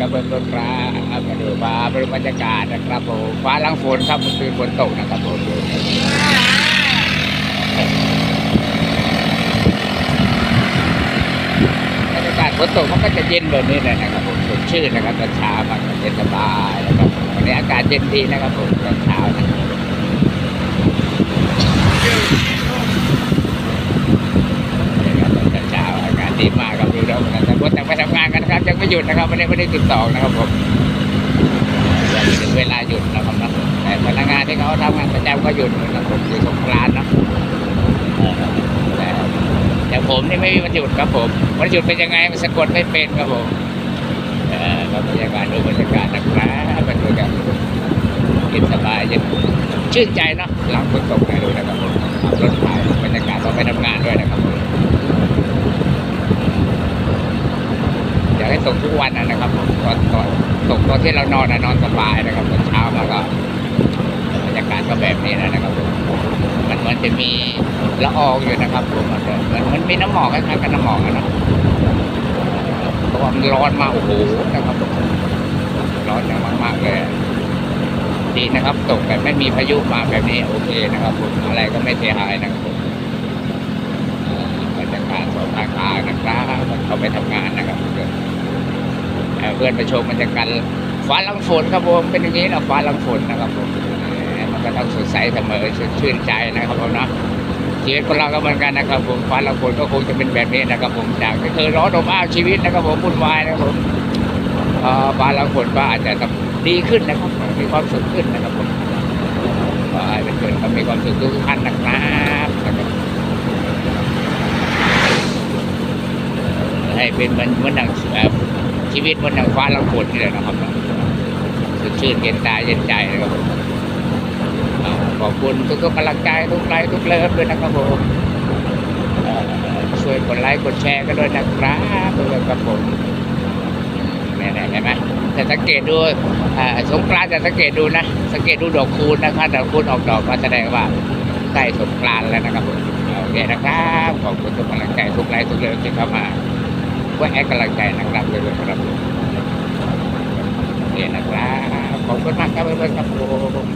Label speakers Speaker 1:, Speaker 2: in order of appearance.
Speaker 1: กับเพื่อนครับมาดูฟ้าเป็นบรรยากาศนะครับผมฟ้าลังฝนครับเมื่อคืนฝนตกนะครับผมบรรยากาศฝนตกมันก็จะเย็นแบบนี้เลยนะครับผมสดชื่นนะครับตอนเช้ามันเย็นสบายนะครับวันนี้อากาศเย็นดีนะครับผมตอนเช้านะครับตอนเช้าอากาศดีมากครับ ยังไม่หยุดนะครับวันนี้วันที่สิบสองนะครับผมยังถึงเวลาหยุดนะครับนะแต่พนักงานที่เขาทำงานประจำก็หยุดนะครับผมคือสงกรานต์นะแต่ผมนี่ไม่มีวันหยุดครับผมวันหยุดเป็นยังไงมันสะกดไม่เป็นครับผมเออครับรรยากาศดูบรรยากาศนะครับบรรยากาศกินสบายเย็นชื่นใจเนาะหลังฝนตกนะดูนะครับผมขับรถไปบรรยากาศต้องไปทำงาน กให้ตกทุกวันนะครับตอนตอนตกตอนที่เรานอนนะนอนสบายนะครับตอนเช้ามาก็บรรยากาศก็แบบนี้นะนะครับผมมันเหมือนจะมีละอองอยู่นะครับผมมันเหมือนมันมีน้ำหมอกคล้ายๆกับน้ำหมอกนะเพราะว่ามันร้อนมากโอ้โหนะครับผมร้อนอย่างมากๆเลยดีนะครับตกแบบไม่มีพายุมาแบบนี้โอเคนะครับผมอะไรก็ไม่เสียหายนะครับผมบรรยากาศสองทางทางนะครับเขาไปทำงานนะครับเพื่อน เพื่อนไปชมบรรยากาศฟ้าหลังฝนครับผมเป็นอย่างนี้นะฟ้าหลังฝนนะครับผมมันก็ต้องสดใสเสมอชื่นชื่นใจนะครับผมนะชีวิตของเราก็เหมือนกันนะครับผมฟ้าหลังฝนก็คงจะเป็นแบบนี้นะครับผมจากที่เคยร้อนอบอ้าวชีวิตนะครับผมวุ่นวายนะครับผมฟ้าหลังฝนก็อาจจะดีขึ้นนะครับมีความสุขขึ้นนะครับผมขอให้เพื่อนๆมีความสุขทุกท่านนะครับนะครับให้เป็นเหมือนเหมือนดังเอ่อ ชีวิตเหมือนดังฟ้าลังฝนนี่แหละนะครับสดชื่นเย็นตาเย็นใจนะครับขอบคุณทุกๆกำลังใจทุกไลค์ทุกเลิฟด้วยนะครับผมช่วยกดไลค์กดแชร์กันด้วยนะครับด้วยครับผมเนี่ยๆเห็นไหมแต่สังเกตดูสงกรานจะสังเกตดูนะ สังเกตดูดอกคูณนะครับดอกคูณออกดอกก็แสดงว่าใกล้สงกรานแล้วนะครับผมโอเคนะครับ ขอบคุณทุกกำลังใจทุกไลค์ทุกเลิฟที่เข้ามา ไว้ให้กำลังใจนะครับเลยครับนี่นะครับขอบคุณมากครับเพื่อนๆครับผม